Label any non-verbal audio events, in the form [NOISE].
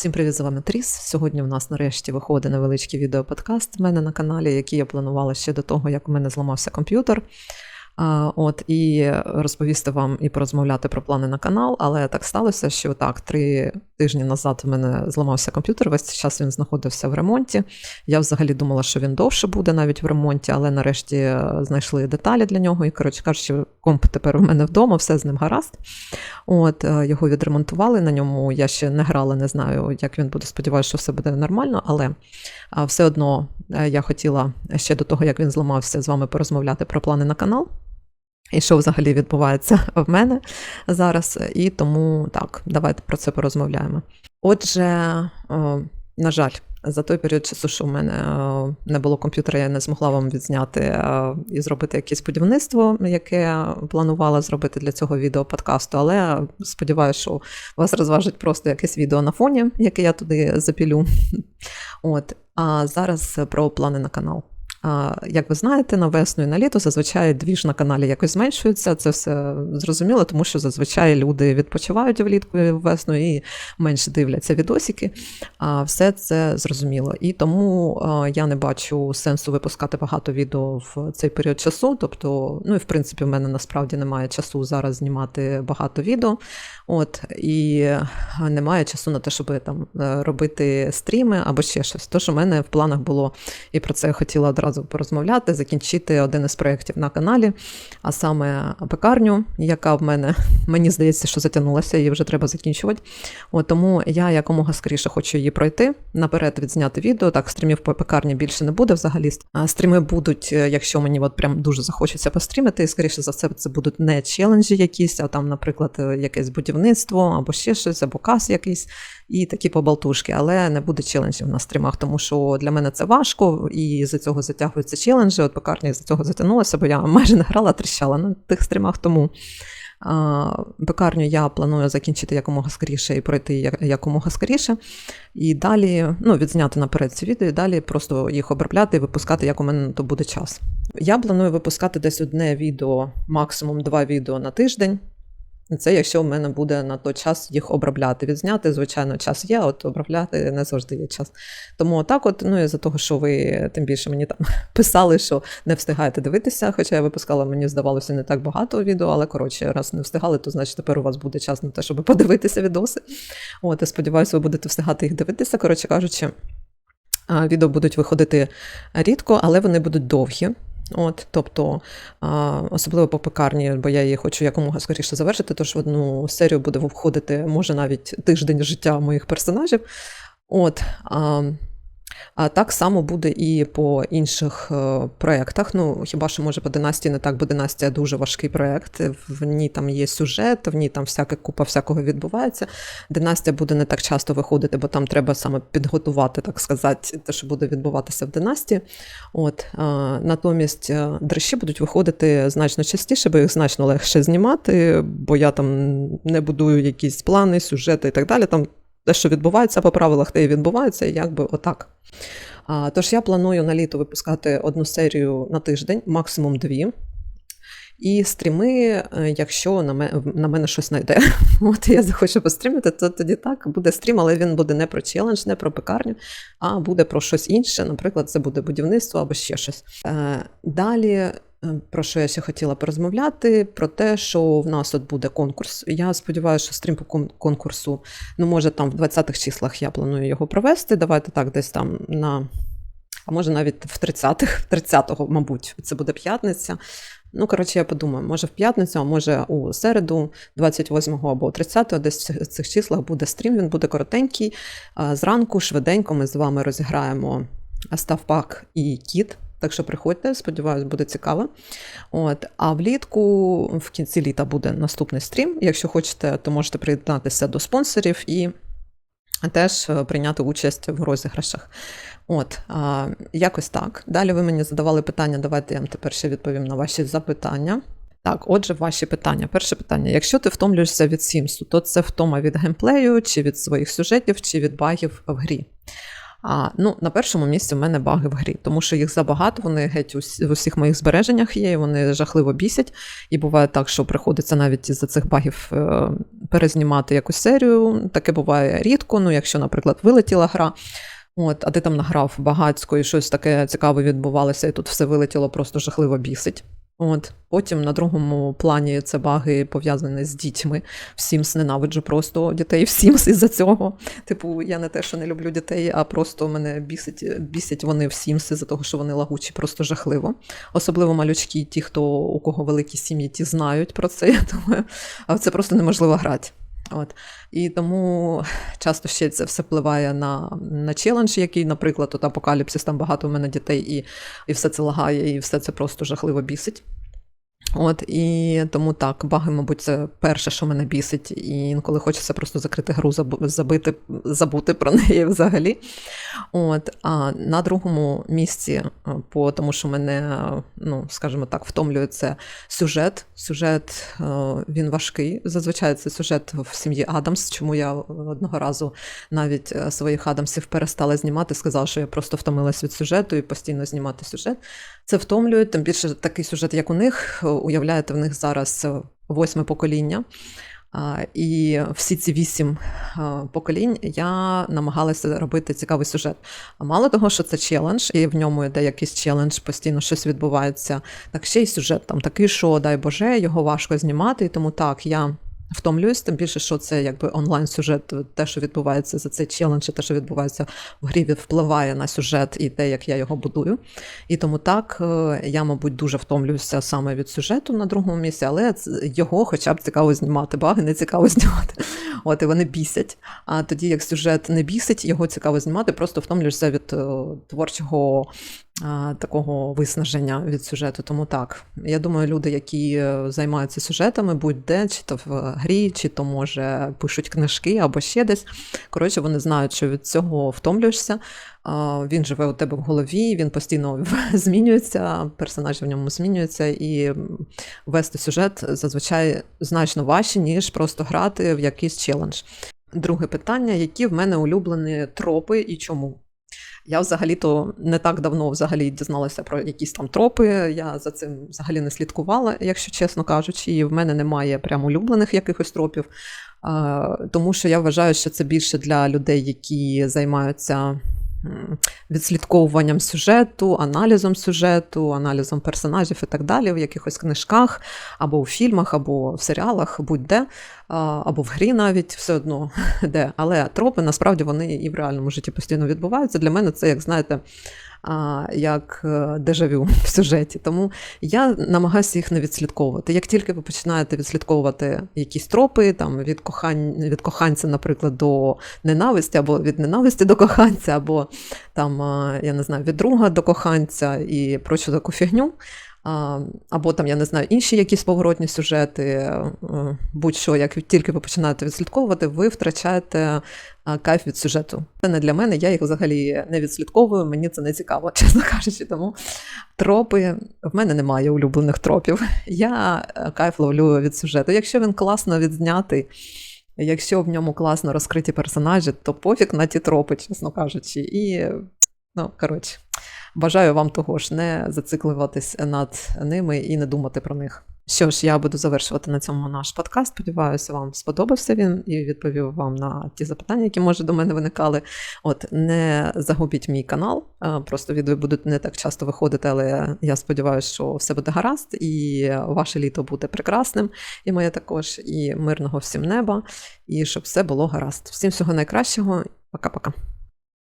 Всім привіт, з вами Тріс. Сьогодні в нас нарешті виходить невеличкий відеоподкаст в мене на каналі, який я планувала ще до того, як у мене зламався комп'ютер. От і розповісти вам і порозмовляти про плани на канал, але так сталося, що так, три тижні назад в мене зламався комп'ютер. Весь час він знаходився в ремонті. Я взагалі думала, що він довше буде навіть в ремонті, але нарешті е, знайшли деталі для нього. І коротше кажучи, комп тепер у мене вдома, все з ним гаразд. От е, його відремонтували на ньому. Я ще не грала, не знаю, як він буде. Сподіваюся, що все буде нормально, але все одно е, я хотіла ще до того, як він зламався, з вами порозмовляти про плани на канал. І що взагалі відбувається в мене зараз, і тому так, давайте про це порозмовляємо. Отже, на жаль, за той період часу, що в мене не було комп'ютера, я не змогла вам відзняти і зробити якесь будівництво, яке планувала зробити для цього відео подкасту. Але сподіваюся, що вас розважить просто якесь відео на фоні, яке я туди запілю. [LAUGHS] От, а зараз про плани на канал. Як ви знаєте, на весну і на літо зазвичай двіж на каналі якось зменшується. Це все зрозуміло, тому що зазвичай люди відпочивають влітку і весну і менше дивляться відосики. А все це зрозуміло. І тому я не бачу сенсу випускати багато відео в цей період часу. Тобто, ну і в принципі, в мене насправді немає часу зараз знімати багато відео. От і немає часу на те, щоб там е, робити стріми або ще щось. Тож у мене в планах було і про це я хотіла одразу порозмовляти, закінчити один із проєктів на каналі, а саме пекарню, яка в мене [LAUGHS] мені здається, що затягнулася, її вже треба закінчувати. От тому я якомога скоріше хочу її пройти. Наперед відзняти відео. Так, стрімів по пекарні більше не буде взагалі. Стріми будуть, е, якщо мені от прям дуже захочеться пострімити, і скоріше за все, це будуть не челенджі якісь, а там, наприклад, е, якесь будівництво або ще щось, або кас якийсь. І такі побалтушки, але не буде челенджів на стрімах, тому що для мене це важко, і за цього затягуються челенджі. От пекарня за цього затягнулася, бо я майже не грала, тріщала на тих стрімах. Тому пекарню я планую закінчити якомога скоріше і пройти якомога скоріше. І далі ну, відзняти наперед ці відео, і далі просто їх обробляти і випускати, як у мене на то буде час. Я планую випускати десь одне відео, максимум два відео на тиждень. Це якщо в мене буде на той час їх обробляти. Відзняти, звичайно, час є, от обробляти не завжди є час. Тому отак, от, ну і за того, що ви тим більше мені там [LAUGHS] писали, що не встигаєте дивитися, хоча я випускала, мені здавалося, не так багато відео, але коротше, раз не встигали, то значить тепер у вас буде час на те, щоб подивитися відоси. От, я сподіваюся, ви будете встигати їх дивитися. Коротше кажучи, відео будуть виходити рідко, але вони будуть довгі. От, Тобто, особливо по пекарні, бо я її хочу якомога скоріше завершити, тож в одну серію буде входити, може, навіть тиждень життя моїх персонажів. От, а так само буде і по інших е, проєктах. Ну, хіба що може по династії не так, бо династія дуже важкий проєкт. В ній там є сюжет, в ній там всяка купа всякого відбувається. Династія буде не так часто виходити, бо там треба саме підготувати, так сказати, те, що буде відбуватися в династії. От, Натомість е, дрищі будуть виходити значно частіше, бо їх значно легше знімати, бо я там не будую якісь плани, сюжети і так далі. Там те, що відбувається по правилах, те і відбувається, якби отак. А, Тож я планую на літо випускати одну серію на тиждень, максимум дві. І стріми, е, якщо на мене, на мене щось знайде. [LAUGHS] От я захочу пострімити, то тоді так буде стрім, але він буде не про челендж, не про пекарню, а буде про щось інше. Наприклад, це буде будівництво або ще щось. Е, далі про що я ще хотіла порозмовляти, про те, що в нас от буде конкурс. Я сподіваюся, що стрім по конкурсу, ну, може, там в 20-х числах я планую його провести. Давайте так, десь там на. А може навіть в 30-х, 30-го, мабуть, це буде п'ятниця. Ну, коротше, я подумаю, може в п'ятницю, а може у середу, 28-го або 30-го, десь в цих числах буде стрім, він буде коротенький. Зранку, швиденько, ми з вами розіграємо Ставпак і Кіт. Так що приходьте, сподіваюсь, буде цікаво. От. А влітку в кінці літа буде наступний стрім. Якщо хочете, то можете приєднатися до спонсорів і теж е, прийняти участь в розіграшах. От, а, якось так. Далі ви мені задавали питання. Давайте я вам тепер ще відповім на ваші запитання. Так, отже, ваші питання. Перше питання: якщо ти втомлюєшся від Сімсу, то це втома від геймплею, чи від своїх сюжетів, чи від багів в грі. А ну на першому місці в мене баги в грі, тому що їх забагато, вони геть в усіх моїх збереженнях є, і вони жахливо бісять. І буває так, що приходиться навіть із-за цих багів е, перезнімати якусь серію. Таке буває рідко. Ну, якщо, наприклад, вилетіла гра. От, а ти там награв багацько і щось таке цікаве відбувалося, і тут все вилетіло, просто жахливо бісить. От Потім на другому плані це баги пов'язані з дітьми. Всім ненавиджу просто дітей всім із-за цього. Типу, я не те, що не люблю дітей, а просто мене бісить, бісять вони в Sims із-за того, що вони лагучі, просто жахливо. Особливо малючки, ті, хто у кого великі сім'ї, ті знають про це. [LAUGHS] Я думаю, а це просто неможливо грати. От. І тому часто ще це все впливає на на челендж, який, наприклад, от апокаліпсис, там багато у мене дітей, і, і все це лагає, і все це просто жахливо бісить. От і тому так, баги, мабуть, це перше, що мене бісить, і інколи хочеться просто закрити гру, забити, забути про неї взагалі. От, А на другому місці, е, по тому що мене, ну, скажімо так, втомлює це сюжет. Сюжет е, він важкий. Зазвичай це сюжет в сім'ї Адамс, чому я одного разу навіть е, своїх Адамсів перестала знімати, сказала, що я просто втомилась від сюжету і постійно знімати сюжет. Це втомлює, тим більше такий сюжет, як у них. Уявляєте, в них зараз восьме покоління. І всі ці вісім поколінь я намагалася робити цікавий сюжет. Мало того, що це челендж, і в ньому йде якийсь челендж, постійно щось відбувається. Так ще й сюжет там такий, що дай Боже, його важко знімати. І тому так я втомлююсь, тим більше, що це якби онлайн-сюжет, те, що відбувається за цей челендж, те, що відбувається в грі, впливає на сюжет і те, як я його будую. І тому так е, я, мабуть, дуже втомлююся саме від сюжету на другому місці, але його хоча б цікаво знімати. Баги не цікаво [LAUGHS] знімати. От і вони бісять. А тоді, як сюжет не бісить, його цікаво знімати, просто втомлюєшся від е, творчого такого виснаження від сюжету. Тому так, я думаю, люди, які е, займаються сюжетами, будь-де, чи то в грі, чи то, може, пишуть книжки або ще десь. Коротше, вони знають, що від цього втомлюєшся. Він живе у тебе в голові, він постійно [LAUGHS] змінюється, персонажі в ньому змінюються, і вести сюжет зазвичай значно важче, ніж просто грати в якийсь челендж. Друге питання: які в мене улюблені тропи і чому? Я взагалі-то не так давно взагалі дізналася про якісь там тропи. Я за цим взагалі не слідкувала, якщо чесно кажучи, і в мене немає прям улюблених якихось тропів. Тому що я вважаю, що це більше для людей, які займаються відслідковуванням сюжету, аналізом сюжету, аналізом персонажів і так далі, в якихось книжках, або у фільмах, або в серіалах, будь-де, або в грі навіть все одно [LAUGHS] де. Але тропи насправді вони і в реальному житті постійно відбуваються. Для мене це, як знаєте, як е, дежавю [LAUGHS] в сюжеті. Тому я намагаюся їх не відслідковувати. Як тільки ви починаєте відслідковувати якісь тропи, там від кохань, від коханця, наприклад, до ненависті, або від ненависті до коханця, або там, я не знаю, від друга до коханця і прочу таку фігню. Або там, я не знаю, інші якісь поворотні сюжети, е, будь-що, як тільки ви починаєте відслідковувати, ви втрачаєте кайф від сюжету. Це не для мене, я їх взагалі не відслідковую, мені це не цікаво, [LAUGHS] чесно кажучи. Тому тропи в мене немає улюблених тропів. Я е, кайф ловлю від сюжету. Якщо він класно відзнятий, якщо в ньому класно розкриті персонажі, то пофіг на ті тропи, чесно кажучи. І, ну, коротше. Бажаю вам того ж не зациклюватись над ними і не думати про них. Що ж, я буду завершувати на цьому наш подкаст. Сподіваюся, вам сподобався він і відповів вам на ті запитання, які може до мене виникали. От не загубіть мій канал, просто відео будуть не так часто виходити, але я сподіваюся, що все буде гаразд, і ваше літо буде прекрасним, і моє також, і мирного всім неба, і щоб все було гаразд. Всім всього найкращого. Пока-пока.